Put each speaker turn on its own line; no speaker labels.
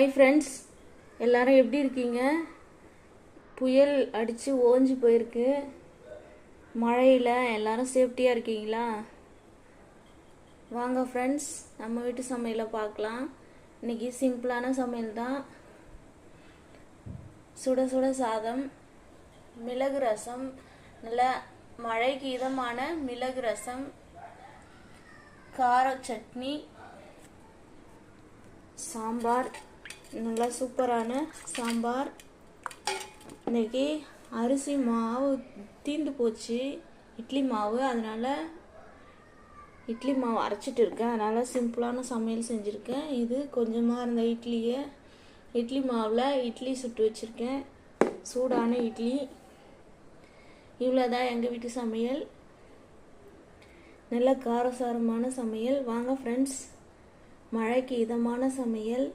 Hi friends எல்லாரும் எப்படி இருக்கீங்க? புயல் அடித்து ஓஞ்சி போயிருக்கு. மழையில் எல்லாரும் சேஃப்டியாக இருக்கீங்களா? வாங்க ஃப்ரெண்ட்ஸ் நம்ம வீட்டு சமையலை பார்க்கலாம். இன்னைக்கு சிம்பிளான சமையல் தான். சுட சுட சாதம் மிளகு ரசம் நல்ல மழைக்கு இதமான மிளகு ரசம் கார சட்னி சாம்பார் நல்லா சூப்பரான சாம்பார். இன்னைக்கு அரிசி மாவு தீந்து போச்சு. இட்லி மாவு அதனால் இட்லி மாவு அரைச்சிட்டு இருக்கேன். அதனால் சிம்பிளான சமையல் செஞ்சுருக்கேன். இது கொஞ்சமாக இருந்த இட்லியை இட்லி மாவில் இட்லி சுட்டு வச்சுருக்கேன். சூடான இட்லி. இவ்வளோதான் எங்கள் வீட்டு சமையல். நல்ல காரசாரமான சமையல். வாங்க ஃப்ரெண்ட்ஸ் மழைக்கு இதமான சமையல்.